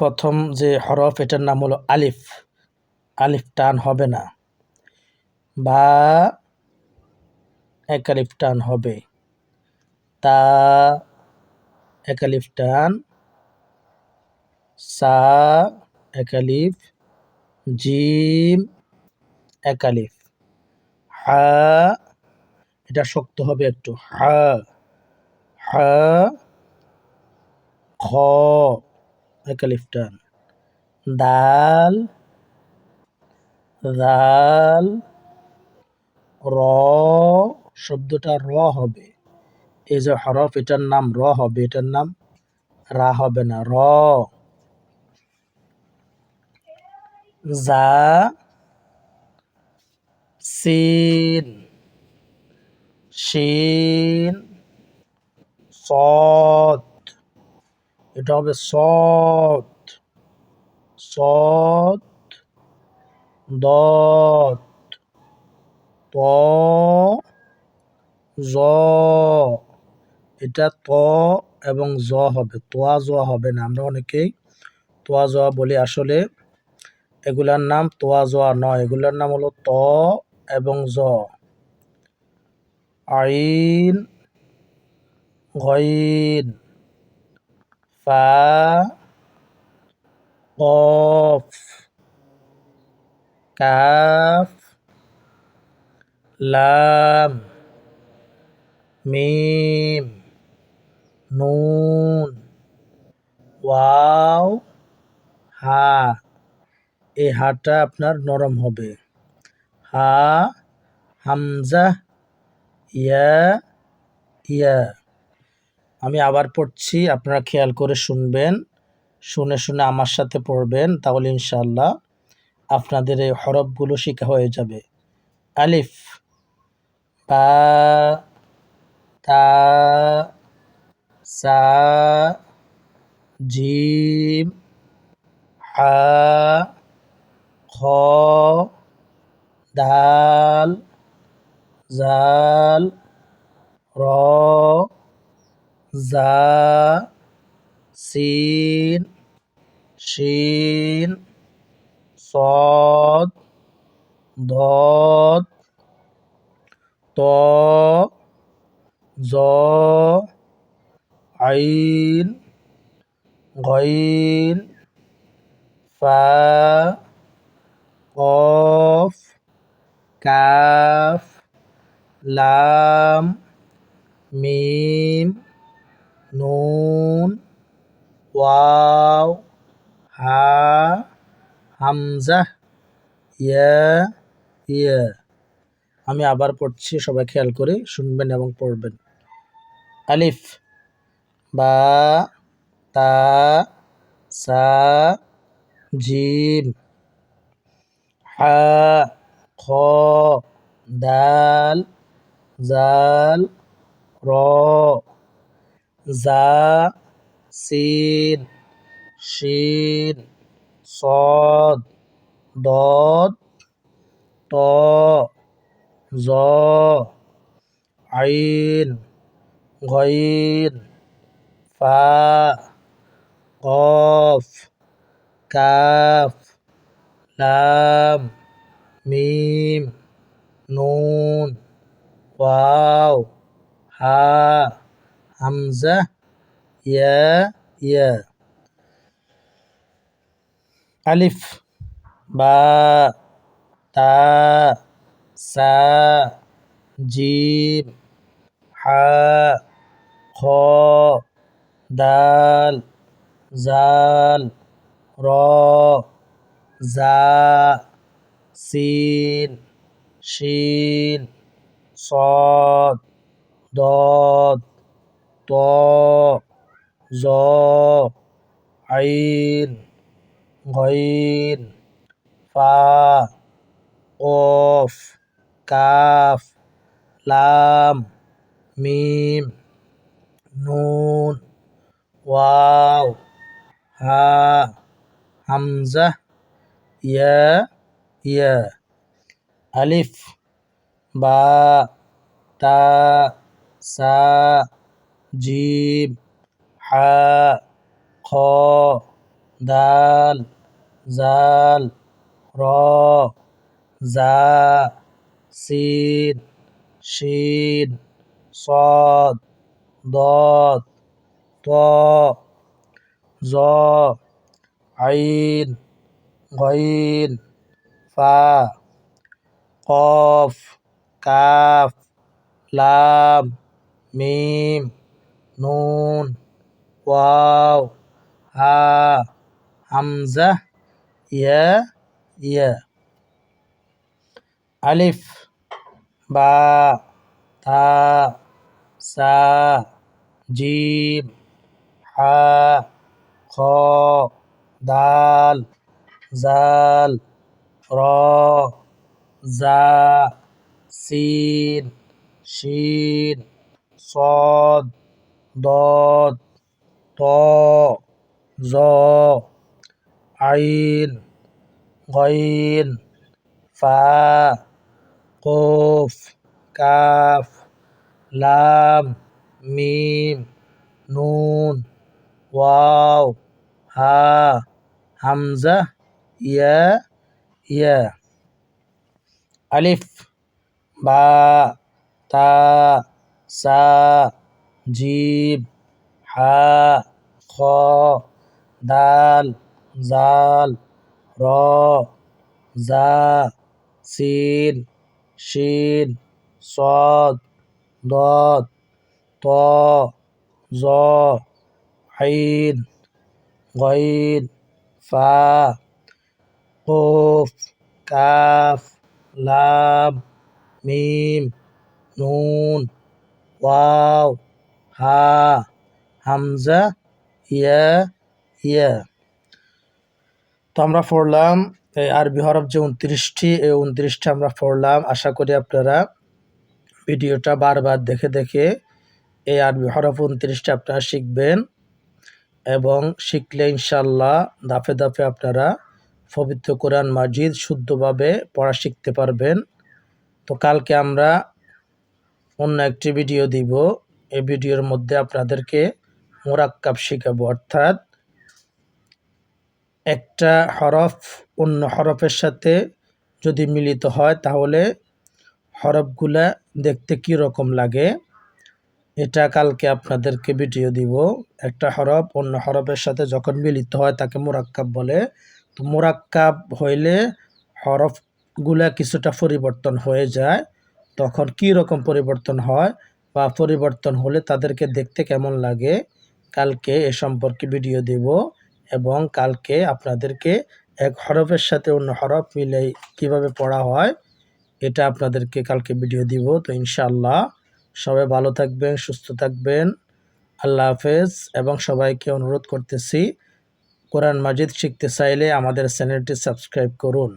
প্রথম যে হরফ, এটার নাম হলো আলিফ। আলিফ টান হবে না। বা এক আলিফ টান হবে। তা এক আলিফ টান, সা এক আলিফ, জিম এক আলিফ। হা, এটা শক্ত হবে একটু। হা হা, খ। এক আলিফ টান দাল দাল, র, শব্দটা র হবে। এই যে হরফ, এটার নাম র হবে, এটার নাম রা হবে না, র। জা, সিন, শিন, সদ। এটা হবে সদ সদ দত ত জ এটা ত এবং জ হবে। তোয়া, জ হবে না। আমরা অনেকেই তোয়া, জ বলি। আসলে এগুলার নাম তোয়া, জ নয়। এগুলার নাম হলো ত এবং জ। আইন গইন ফা কফ কাফ লাম মিম নুন ওয়াও হা এই হাটা আপনার নরম হবে। হা, হামজা, ইয়া ইয়া। আমি আবার পড়ছি, আপনারা খেয়াল করে শুনবেন। শুনে শুনে আমার সাথে পড়বেন, তাহলে ইনশাল্লাহ আপনাদের এই হরফগুলো শেখা হয়ে যাবে। আলিফ, বা, তা, সা, জিম, হা, খ, দাল, জাল, র giá. Xin. Shin sod dot to gió. Ain ghain fa qaf kaf lam. Mim নুন ওয়াও হা হামজা ইয়া ইয়া আমি আবার পড়ছি, সবাই খেয়াল করে শুনবেন এবং পড়বেন। আলিফ, বা, তা, সা, জিম, হা, খ, দাল, জাল, র জা সিন শিন, সদ, দদ, ত, জ, আইন ঘইন ফা, কফ, কাফ, লাম, মিম, নুন, ওয়াও, হা همزة يا يا আলিফ বা তা সা জিম হা খ দাল জাল র জা সিন শিন صاد ضاد ত, জ, আইন ঘইন ফা কফ কাফ, লাম, মিম, নুন, ওয়াও, হা, হামজা, ইয়া ইয়া, আলিফ, বা, তা, সা জিম, হা, খ, দাল, জাল, র, জা, সিন, শিন, সদ দত ত, জ, আইন, গইন, ফা, কফ, কাফ, লাম, মিম নুন ওয়াও হা হামজা ইয়া ইয়া আলিফ বা তা সা জিম হা খ দাল জাল র জা সিন শিন صاد দ, ত, জ, আইন, গইন, ফা, কফ, কাফ, লাম, মিম, নুন, ওয়াও, হা, হামজা, ইয়া ইয়া। আলিফ, বা, তা, সা জিব, হা, খ, দাল, জাল, র, জা, সিন, শিন, সদ, দদ, ত, জ, আইন, গইন, ফা, কফ, কাফ, লাম, মিম, নুন, ওয়াও হা হামজা ইয়া ইয়া তো আমরা পড়লাম এই আরবি হরফ যে উনত্রিশটি এই উনত্রিশটি আমরা পড়লাম। আশা করি আপনারা ভিডিওটা বারবার দেখে দেখে এই আরবি হরফ উনত্রিশটা আপনারা শিখবেন এবং শিখলে ইনশাল্লাহ দাফে দাফে আপনারা পবিত্র কোরআন মাজিদ শুদ্ধভাবে পড়া শিখতে পারবেন। তো কালকে আমরা অন্য একটি ভিডিও দিব। এই ভিডিওর মধ্যে আপনাদেরকে মোরাক্কাব শিখাবো। অর্থাৎ একটা হরফ অন্য হরফের সাথে যদি মিলিত হয়, তাহলে হরফগুলা দেখতে কী রকম লাগে? এটা কালকে আপনাদেরকে ভিডিও দিব। একটা হরফ অন্য হরফের সাথে যখন মিলিত হয়, তাকে মোরাক্কাব বলে। তো মোরাক্কাব হইলে হরফগুলা কিছুটা পরিবর্তন হয়ে যায়। তখন কি রকম পরিবর্তন হয়? বা পরিবর্তন হলে তাদেরকে দেখতে কেমন লাগে, কালকে এ সম্পর্কে ভিডিও দেব এবং কালকে আপনাদেরকে এক হরফের সাথে অন্য হরফ মিলে কীভাবে পড়া হয়, এটা আপনাদেরকে কালকে ভিডিও দিব। তো ইনশাআল্লাহ সবাই ভালো থাকবেন, সুস্থ থাকবেন। আল্লাহ হাফেজ এবং সবাইকে অনুরোধ করতেছি, কোরআন মাজিদ শিখতে চাইলে আমাদের চ্যানেলটি সাবস্ক্রাইব করুন।